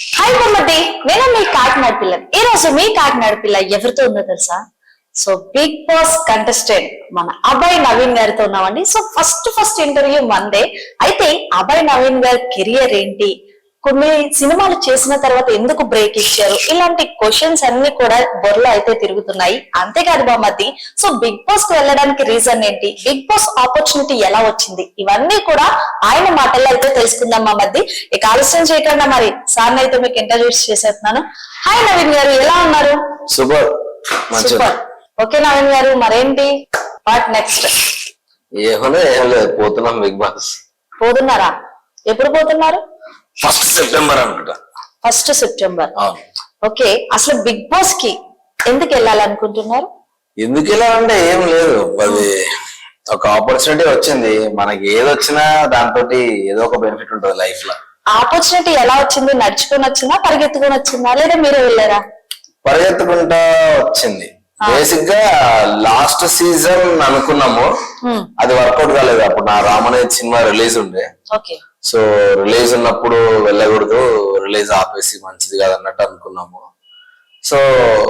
Hi బొమ్మటి నేను మీ కాకినాడ పిల్ల ఈ రోజు మీ కాకినాడ పిల్ల ఎవరితో ఉందో తెలుసా? సో బిగ్ బాస్ కంటెస్టెంట్ మన అభయ్ నవీన్ గారితో ఉన్నామండి. సో ఫస్ట్ ఫస్ట్ ఇంటర్వ్యూ మందే అయితే అభయ్ నవీన్ గారి కెరియర్ ఏంటి? కొన్ని సినిమాలు చేసిన తర్వాత ఎందుకు బ్రేక్ ఇచ్చారు? ఇలాంటి క్వశ్చన్స్ అన్ని కూడా బొర్రలో అయితే తిరుగుతున్నాయి. అంతేకాదు బామ్మది సో బిగ్ బాస్కు వెళ్ళడానికి రీజన్ ఏంటి? బిగ్ బాస్ ఆపర్చునిటీ ఎలా వచ్చింది? ఇవన్నీ కూడా ఆయన మాటల్లో అయితే తెలుసుకుందాం మా మధ్య ఇక ఆలస్యం చేయకుండా మరి సార్ అయితే మీకు ఇంట్రడ్యూస్ చేసేస్తున్నాను. హాయ్ నవీన్ గారు ఎలా ఉన్నారు? సూపర్ సూపర్ ఓకే నవీన్ గారు మరేంటి? వాట్ నెక్స్ట్ ఏమన్నా ఏం లేదు పోతున్నాం బిగ్ బాస్. పోతున్నారా? ఎప్పుడు పోతున్నారు? ఫస్ట్ సెప్టెంబర్ అనుకుంటా. First September. ఓకే అసలు బిగ్ బాస్కి ఎందుకు వెళ్ళాలనుకుంటున్నారు? ఎందుకు అంటే ఏం లేదు అది ఒక ఆపర్చునిటీ వచ్చింది. మనకి ఏది వచ్చినా దాంతో ఏదో ఒక బెనిఫిట్ ఉంటుంది లైఫ్లో. ఆపర్చునిటీ ఎలా వచ్చింది? నడుచుకొని వచ్చిందా? పరిగెత్తుకొని వచ్చిందా? లేదా మీరే వెళ్ళారా? పరిగెత్తుకుంటా వచ్చింది. బేసిక్గా లాస్ట్ సీజన్ అనుకున్నాము. హ్మ్, అది వర్కౌట్ కాలేదు. అప్పుడు నా రామనేజ్ సినిమా రిలీజ్ ఉండే. సో రిలీజ్ ఉన్నప్పుడు వెళ్ళకూడదు రిలీజ్ ఆపేసి మంచిది కాదు అన్నట్టు అనుకున్నాము. సో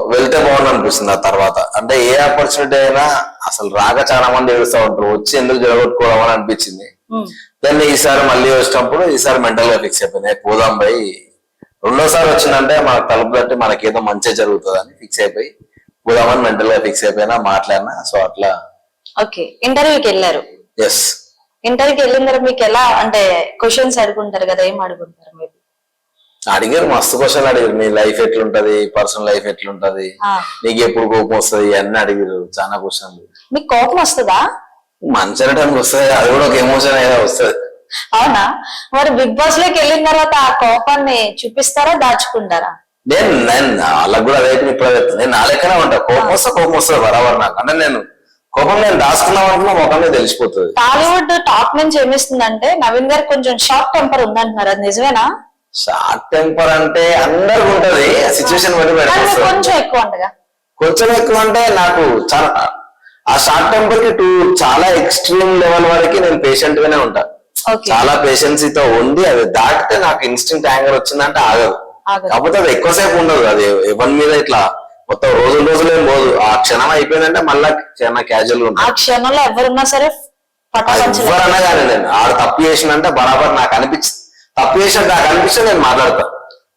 వెళ్తే బాగుంది అనిపిస్తుంది ఆ తర్వాత. అంటే ఏ ఆపర్చునిటీ అయినా అసలు రాక చాలా మంది ఏడుస్తూ ఉంటారు. వచ్చి ఎందుకు జరగొట్టుకోవడం అని అనిపించింది. దాన్ని ఈసారి మళ్ళీ వచ్చినప్పుడు ఈసారి మెంటల్గా ఫిక్స్ అయిపోయింది. "ఏ, పోదాం పోయి రెండోసారి వచ్చిందంటే మనకు తలుపు తట్టి మనకేదో మంచి జరుగుతుంది అని ఫిక్స్ అయిపోయి పోదామని మెంటల్గా ఫిక్స్ అయిపోయినా మాట్లాడినా. సో అట్లా ఓకే. ఇంటర్వ్యూకి వెళ్ళారు. ఎస్ ఇంటర్వ్యూకి వెళ్ళిన తర్వాత మీకు ఎలా అంటే క్వశ్చన్స్ అడుగుంటారు కదా ఏం అడుగుంటారు మీరు? అడిగారు మస్తు క్వశ్చన్ అడిగారు. నీ లైఫ్ ఎట్లుంటది? పర్సనల్ లైఫ్ ఎట్లుంటది? నీకు ఎప్పుడు కోపం వస్తుంది? అన్ని అడిగారు చాలా క్వశ్చన్లు మీకు కోపం వస్తుందా? మంచి అనడానికి వస్తుంది అది కూడా ఒక ఎమోషన్ అయినా వస్తుంది. అవునా? మరి బిగ్ బాస్లోకి వెళ్ళిన తర్వాత ఆ కోపాన్ని చూపిస్తారా దాచుకుంటారా? నేను నేను వాళ్ళకి కూడా అదే ఇప్పుడు నేను నా లెక్కనే ఉంటా. కోపం వస్తే కోపం వస్తుంది బరాబర్ నాకు. అంటే నేను కోపం నేను దాచుకున్నాం అనుకున్నా ముఖం మీద తెలిసిపోతుంది. టాలీవుడ్ టాప్ నుంచి ఏమిస్తుందంటే నవీన్ గారు కొంచెం షార్ట్ టెంపర్ ఉందంటున్నారు అది నిజమేనా? షార్ట్ టెంపర్ అంటే అందరికి ఉంటది సిచ్యువేషన్ బట్టి పెడతారు కొంచెం ఎక్కువ ఉంటగా కొంచెం ఎక్కువ అంటే నాకు చాలా ఆ షార్ట్ టెంపర్కి టూ చాలా ఎక్స్ట్రీమ్ లెవెల్ వరకు నేను పేషెంట్ గానే ఉంటా. చాలా పేషెన్సీ తో ఉంది అది దాటితే నాకు ఇన్స్టెంట్ యాంగర్ వచ్చిందంటే ఆగదు. ఆగదు. కాకపోతే అది ఎక్కువసేపు ఉండదు అది ఎవరి మీద ఇట్లా మొత్తం రోజులు రోజులు ఏం పోదు ఆ క్షణం అయిపోయిందంటే మళ్ళా చాలా క్యాజువల్గా ఆ క్షణంలో ఎవరున్నా సరే ఎవరన్నా కానీ నేను ఆడు తప్పు చేసినంటే బరాబర్ నాకు అనిపించి తప్పు చేసినట్టు నాకు అనిపిస్తే నేను మాట్లాడతా.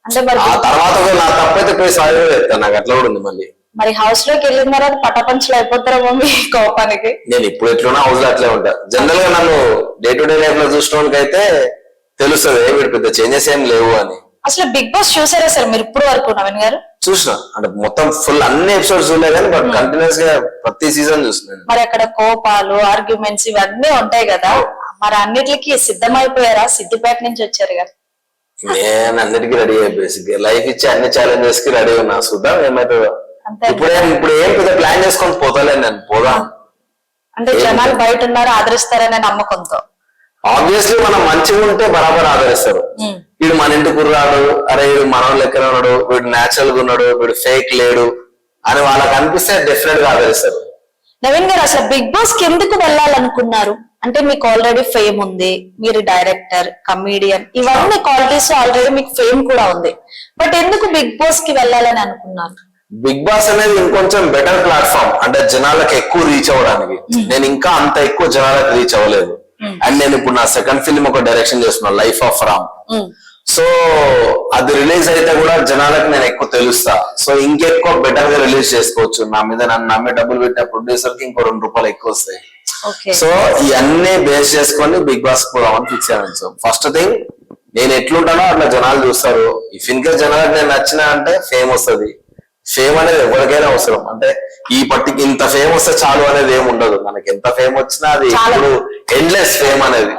అంటే మరి ఆ తర్వాత నా తప్పు అయితే పోయి సారీ చెప్తాను నాకు అట్లా కూడా ఉంది మళ్ళీ. మరి హౌస్లోకి వెళ్ళిన తర్వాత పటాపంచలు అయిపోతారేమో మీ కోపానికి? నేను ఇప్పుడు ఎట్లున్నా హౌస్లో అట్లే ఉంటా. జనరల్గా నన్ను డే టు డే లైఫ్లో చూసిన అయితే తెలుస్తుంది వీడు పెద్ద చేంజెస్ ఏం లేవు అని. అసలు బిగ్ బాస్ చూసారా సార్ మీరు ఇప్పుడు వరకు నవీన్ గారు? చూసిన. అంటే మొత్తం ఫుల్ అన్ని ఎపిసోడ్స్ చూడలేదు కానీ బట్ కంటిన్యూస్గా ప్రతి సీజన్ చూస్తున్నాను మరి అక్కడ కోపాలు ఆర్గ్యుమెంట్స్ ఇవన్నీ ఉంటాయి కదా. మరి అన్నిటికి సిద్ధమైపోయారా? సిద్దిపేట నుంచి వచ్చారు కదా. నేను అన్నిటికీ రెడీ బేసిక్ లైఫ్ ఇచ్చి అన్ని ఛాలెంజెస్కి రెడీ ఉన్నా. చూద్దాం ఏమైతుందో. ఇప్పుడు ఇప్పుడు ఏం పెద్ద ప్లాన్ చేసుకొని పోతలే నేను. పోదాం. అంటే జనాలు బయట ఉన్నారు? ఆదరిస్తారనే నమ్మకంతో. ఆబ్వియస్లీ మనం మంచిగా ఉంటే బరాబర్ ఆదరిస్తారు. వీడు మన ఇంటి కుర్రాడు? అరే వీడు మన లెక్కన ఉన్నాడు వీడు న్యాచురల్గా ఉన్నాడు వీడు ఫేక్ లేడు అని వాళ్ళకి అనిపిస్తే డెఫినెట్గా ఆదరిస్తారు నవీన్ గారు అసలు బిగ్ బాస్కి ఎందుకు వెళ్ళాలనుకున్నారు? అంటే మీకు ఆల్రెడీ ఫేమ్ ఉంది మీరు డైరెక్టర్ కమీడియన్ ఇవన్నీ క్వాలిటీస్ ఆల్రెడీ మీకు ఫేమ్ కూడా ఉంది. బట్ ఎందుకు బిగ్ బాస్కి వెళ్ళాలని అనుకున్నారు? బిగ్ బాస్ అనేది ఇంకొంచెం బెటర్ ప్లాట్ఫామ్ అంటే జనాలకు ఎక్కువ రీచ్ అవ్వడానికి. నేను ఇంకా అంత ఎక్కువ జనాలకు రీచ్ అవ్వలేదు. అండ్ నేను ఇప్పుడు నా సెకండ్ ఫిల్మ్ ఒక డైరెక్షన్ చేస్తున్నా లైఫ్ ఆఫ్ రామ్. సో అది రిలీజ్ అయితే కూడా జనాలకు నేను ఎక్కువ తెలుస్తా. సో ఇంకెక్కువ బెటర్గా రిలీజ్ చేసుకోవచ్చు. నా మీద నన్ను నమ్మి డబ్బులు పెట్టిన ప్రొడ్యూసర్కి ఇంకో రెండు రూపాయలు ఎక్కువ వస్తాయి సో ఇవన్నీ బేస్ చేసుకొని బిగ్ బాస్ పోదామని ఫిక్స్ అయ్యాను సో ఫస్ట్ థింగ్ నేను ఎట్లుంటానో అట్లా జనాలు చూస్తారు. ఇఫ్ ఇన్ కేస్ జనాలకు నేను నచ్చిన అంటే ఫేమ్ వస్తుంది. ఫేమ్ అనేది ఎవరికైనా అవసరం. అంటే ఈ పట్టికి ఇంత ఫేమ్ వస్తే చాలు అనేది ఏమి ఉండదు. మనకి ఎంత ఫేమ్ వచ్చినా అది. ఇప్పుడు ఎండ్లెస్ ఫేమ్ అనేది.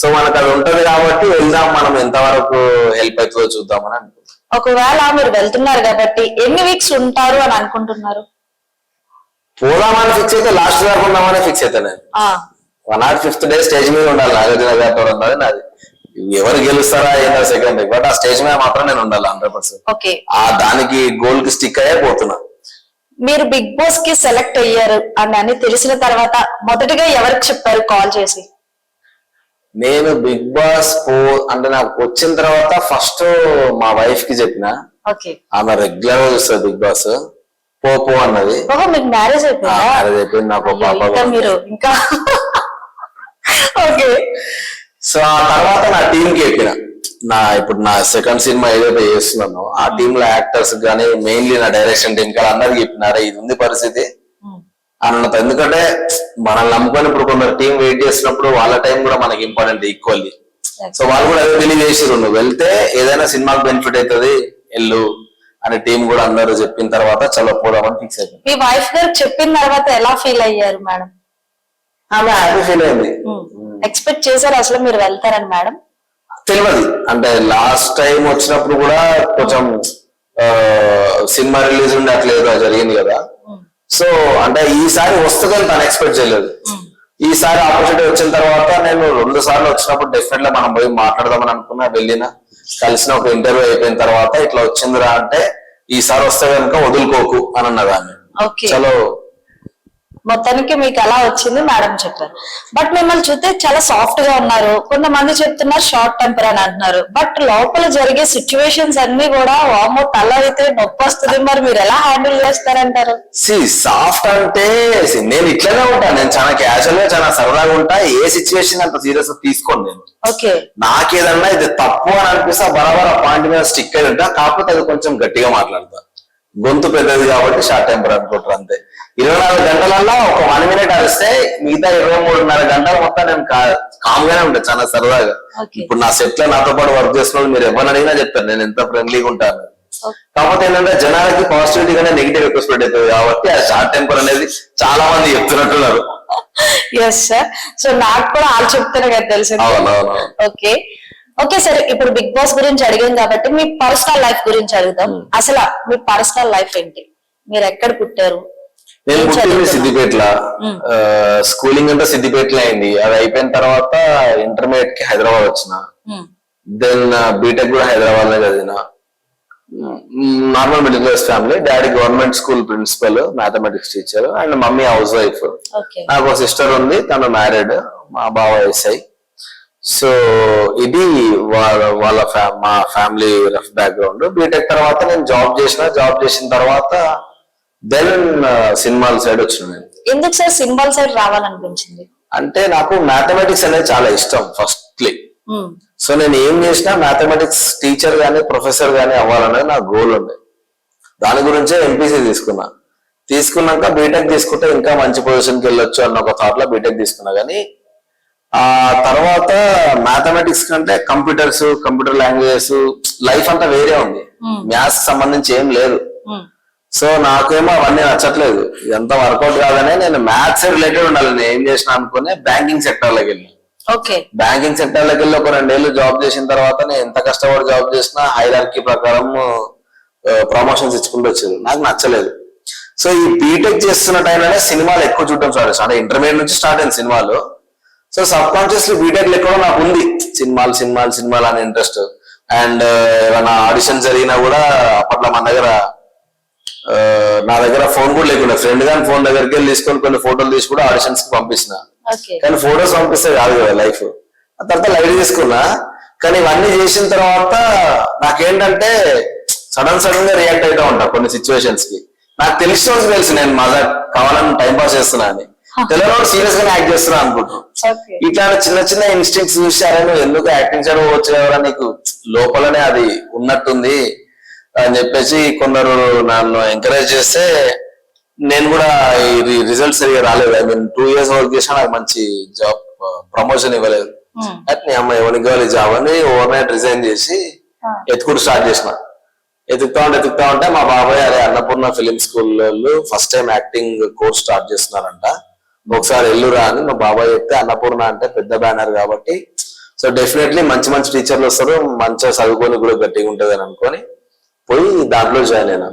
సో మనకు అది ఉంటది కాబట్టి వెళ్దాం మనం ఎంతవరకు హెల్ప్ అవుతుందో చూద్దామని అనుకుంటున్నాం. ఒకవేళ మీరు వెళ్తున్నారు కాబట్టి ఎన్ని వీక్స్ ఉంటారు అని అనుకుంటున్నారు? పోదామని ఫిక్స్ అయితే లాస్ట్ దాకా ఉందామని ఫిక్స్ అయితే నేను. ఆ. One nought fifth day stage మీద ఉండాలి నాగార్జున గారితో ఉన్నది నాది. ఎవరు గెలుస్తారా ఏంటో సెకండ్ బట్ ఆ స్టేజ్ మీద మాత్రం నేను ఉండాలి హండ్రెడ్ పర్సెంట్ ఓకే. ఆ దానికి గోల్కి స్టిక్ అయ్యే పోతున్నా. మీరు బిగ్ బాస్కి సెలెక్ట్ అయ్యారు అని తెలిసిన తర్వాత మొదటిగా ఎవరికి చెప్పారు? కాల్ చేసి. నేను బిగ్ బాస్ పో అంటే నాకు వచ్చిన తర్వాత ఫస్ట్ మా వైఫ్కి చెప్పిన. ఓకే ఆమె రెగ్యులర్గా చూస్తుంది బిగ్ బాస్ పో పో అన్నది మ్యారేజ్ అయిపోయిందా? నాకు పాప ఇంకా ఓకే సో ఆ తర్వాత నా టీం కి ఎక్కిన నా ఇప్పుడు నా సెకండ్ సినిమా ఏదైతే చేస్తున్నానో ఆ టీమ్లో యాక్టర్స్ కానీ మెయిన్లీ నా డైరెక్షన్ టీం కానీ అందరికి చెప్పినారా ఇది ఉంది పరిస్థితి. అన్నంత ఎందుకంటే మనల్ని నమ్ముకొని ఇప్పుడు కొందరు టీం వెయిట్ చేసినప్పుడు వాళ్ళ టైం కూడా మనకి ఇంపార్టెంట్ ఈక్వల్లీ సో వాళ్ళు కూడా అదే బిలీవ్ నువ్వు వెళ్తే ఏదైనా సినిమాకి బెనిఫిట్ అవుతుంది వెళ్ళు అని టీం కూడా అందరూ చెప్పిన తర్వాత చలో పోదామని ఫిక్స్ అయిపోయింది. మీ వైఫ్ గారు చెప్పిన తర్వాత ఎలా ఫీల్ అయ్యారు మేడం ఆమె హ్యాపీ ఫీల్ అయింది. ఎక్స్పెక్ట్ చేశారు అసలు మీరు వెళ్తారని మేడం తెలియదు. అంటే లాస్ట్ టైం వచ్చినప్పుడు కూడా కొంచెం సినిమా రిలీజ్ ఉండి అట్లా ఏదో జరిగింది కదా. సో అంటే ఈసారి వస్తుందని తను ఎక్స్పెక్ట్ చేయలేదు. ఈసారి ఆపర్చునిటీ వచ్చిన తర్వాత నేను రెండు సార్లు వచ్చినప్పుడు డెఫినెట్గా మనం పోయి మాట్లాడదామని అనుకున్నా వెళ్ళిన. కలిసిన ఒక ఇంటర్వ్యూ అయిపోయిన తర్వాత ఇట్లా వచ్చిందిరా అంటే ఈసారి వస్తే కనుక వదులుకోకు అని అన్నది ఆమె ఓకే చలో మొత్తానికి మీకు ఎలా వచ్చింది మేడం చెప్పారు. బట్ మిమ్మల్ని చూస్తే చాలా సాఫ్ట్గా ఉన్నారు. కొంతమంది చెప్తున్నారు షార్ట్ టెంపర్ అని అంటున్నారు. బట్ లోపల జరిగే సిచ్యువేషన్స్ అన్ని కూడా వామో తల అయితే నొప్పి వస్తుంది. మరి మీరు ఎలా హ్యాండిల్ చేస్తారంటారు? సి సాఫ్ట్ అంటే నేను ఇట్లనే ఉంటాను నేను చాలా క్యాజువల్గా చాలా సరదాగా ఉంటా. ఏ సిచ్యువేషన్ అంత సీరియస్గా తీసుకోను నేను. ఓకే నాకేదన్నా ఇది తప్పు అని అనిపిస్తే బరాబర్ ఆ పాయింట్ మీద స్టిక్ అయి ఉంటా. కాకపోతే అది కొంచెం గట్టిగా మాట్లాడతా. గొంతు పెద్దది కాబట్టి షార్ట్ టెంపర్ అనుకుంటారు అంతే. ఇరవై నాలుగు గంటలల్లో ఒక వన్ మినిట్ అరిస్తే మిగతా ఇరవై మూడున్నర గంటలు మొత్తం నేను కామ్ గానే ఉంటాను చాలా సరదాగా. ఇప్పుడు నా సెట్లో నాతో పాటు వర్క్ చేసిన మీరు ఎవరిని అడిగినా చెప్తారు నేను ఎంత ఫ్రెండ్లీగా ఉంటాను. కాకపోతే ఏంటంటే జనాలకి పాజిటివిటీ గానే నెగిటివ్ ఎక్కువ స్ప్రెడ్ అవుతుంది కాబట్టి ఆ షార్ట్ టెంపర్ అనేది చాలా మంది చెప్తున్నట్టున్నారు. ఎస్ సార్ సో నాకు కూడా వాళ్ళు చెప్తారు కదా తెలిసింది. అవునవును ఓకే ఓకే సరే ఇప్పుడు బిగ్ బాస్ గురించి అడిగాం కాబట్టి మీ పర్సనల్ లైఫ్ గురించి అడుగుదాం. అసలు మీ పర్సనల్ లైఫ్ ఏంటి? మీరు ఎక్కడ పుట్టారు? నేను పుట్టింది? సిద్దిపేటలో. స్కూలింగ్ అంతా సిద్దిపేటలో అయింది. అది అయిపోయిన తర్వాత ఇంటర్మీడియట్కి హైదరాబాద్ వచ్చిన. దెన్ బీటెక్ కూడా హైదరాబాద్లో చదివిన normal middle class family daddy government school principal mathematics teacher and mummy housewife నాకు ఒక సిస్టర్ ఉంది తను మ్యారీడ్ మా బావ ఎస్ఐ సో ఇది వాళ్ళ వాళ్ళ మా ఫ్యామిలీ రఫ్ బ్యాక్గ్రౌండ్ బీటెక్ తర్వాత నేను జాబ్ చేసిన జాబ్ చేసిన తర్వాత దెన్ సినిమాల సైడ్ వచ్చిన ఎందుకు సార్ సింబల్ సైడ్ రావాలనిపించింది? అంటే నాకు మ్యాథమెటిక్స్ అనేది చాలా ఇష్టం ఫస్ట్లీ. మ్మ్. సో నేను ఏం చేసినా మ్యాథమెటిక్స్ టీచర్ గానీ ప్రొఫెసర్ గానీ అవ్వాలనేది నా గోల్ ఉంది. దాని గురించే ఎంపీసీ తీసుకున్నా. తీసుకున్నాక బీటెక్ తీసుకుంటే ఇంకా మంచి పొజిషన్కి వెళ్ళొచ్చు అన్న ఒక థాట్లో బీటెక్ తీసుకున్నా. కానీ ఆ తర్వాత మ్యాథమెటిక్స్ కంటే కంప్యూటర్స్ కంప్యూటర్ లాంగ్వేజెస్ లైఫ్ అంతా వేరే ఉంది. మ్యాథ్స్ సంబంధించి ఏం లేదు. మ్మ్. సో నాకేమో అవన్నీ నచ్చట్లేదు. ఇదంతా వర్కౌట్ కాదనే నేను మ్యాథ్స్ రిలేటెడ్ ఉండాలి. నేను ఏం చేసిన అనుకునే బ్యాంకింగ్ సెక్టర్లోకి వెళ్ళి ఓకే. బ్యాంకింగ్ సెక్టర్లోకి వెళ్ళి ఒక రెండేళ్ళు జాబ్ చేసిన తర్వాత నేను ఎంత కష్టపడి జాబ్ చేసినా హైరార్కీ ప్రకారం ప్రమోషన్స్ ఇచ్చుకుంటూ వచ్చేది. నాకు నచ్చలేదు. సో ఈ బీటెక్ చేస్తున్న టైంలోనే సినిమాలు ఎక్కువ చూడటం స్టార్ట్ చేస్తాను అంటే ఇంటర్మీడియట్ నుంచి స్టార్ట్ అయింది సినిమాలు. సో సబ్ కాన్షియస్లీ బీటెక్ ఎక్కడో నాకు ఉంది. సినిమాలు సినిమాలు సినిమాలు అనే ఇంట్రెస్ట్ అండ్ ఏమైనా ఆడిషన్ జరిగినా కూడా అప్పట్లో మన దగ్గర నా దగ్గర ఫోన్ కూడా లేకుండా ఫ్రెండ్ గాని ఫోన్ దగ్గరికి వెళ్ళి తీసుకొని కొన్ని ఫోటోలు తీసి కూడా ఆడిషన్స్కి పంపించిన కానీ ఫొటోస్ పంపిస్తే కాదు కదా లైఫ్. ఆ తర్వాత లైట్ తీసుకున్నా. కానీ ఇవన్నీ చేసిన తర్వాత నాకేంటంటే సడన్ సడన్గా రియాక్ట్ అవుతా ఉంటా కొన్ని సిచ్యువేషన్స్కి. నాకు తెలిసిన తెలుసు నేను మజా కావాలని టైం పాస్ చేస్తున్నా అని. తెలియని సీరియస్ గానే యాక్ట్ చేస్తున్నా అనుకుంటున్నాను ఓకే. ఇట్లాంటి చిన్న చిన్న ఇన్స్టింక్ట్స్ చూసారా నువ్వు ఎందుకు యాక్టింగ్ చేయడం వచ్చేవరా నీకు? లోపలనే అది ఉన్నట్టుంది. అని చెప్పేసి కొందరు నన్ను ఎంకరేజ్ చేస్తే నేను కూడా ఈ రిజల్ట్స్ సరిగా రాలేదు. I mean two years work చేసినా నాకు మంచి జాబ్ ప్రమోషన్ ఇవ్వలేదు. మ్మ్. అయితే నీ అమ్మ ఎవరికి కావాలి జాబ్ అని ఓవర్ నైట్ రిజైన్ చేసి ఆ. ఎత్తుకుడు స్టార్ట్ చేసిన. ఎతుకుతా ఉంటే ఎతుకుతా ఉంటే మా బాబాయ్ అదే అన్నపూర్ణ ఫిలిం స్కూల్ వాళ్ళు first time acting course start చేస్తున్నారంట. ఒకసారి ఎల్లురా అని మా బాబాయ్ చెప్తే అన్నపూర్ణ అంటే పెద్ద బ్యానర్ కాబట్టి. సో డెఫినెట్లీ మంచి మంచి టీచర్లు వస్తారు. మంచిగా చదువుకొని కూడా గట్టిగా ఉంటది అని అనుకొని పోయి దాంట్లో జాయిన్ అయినా.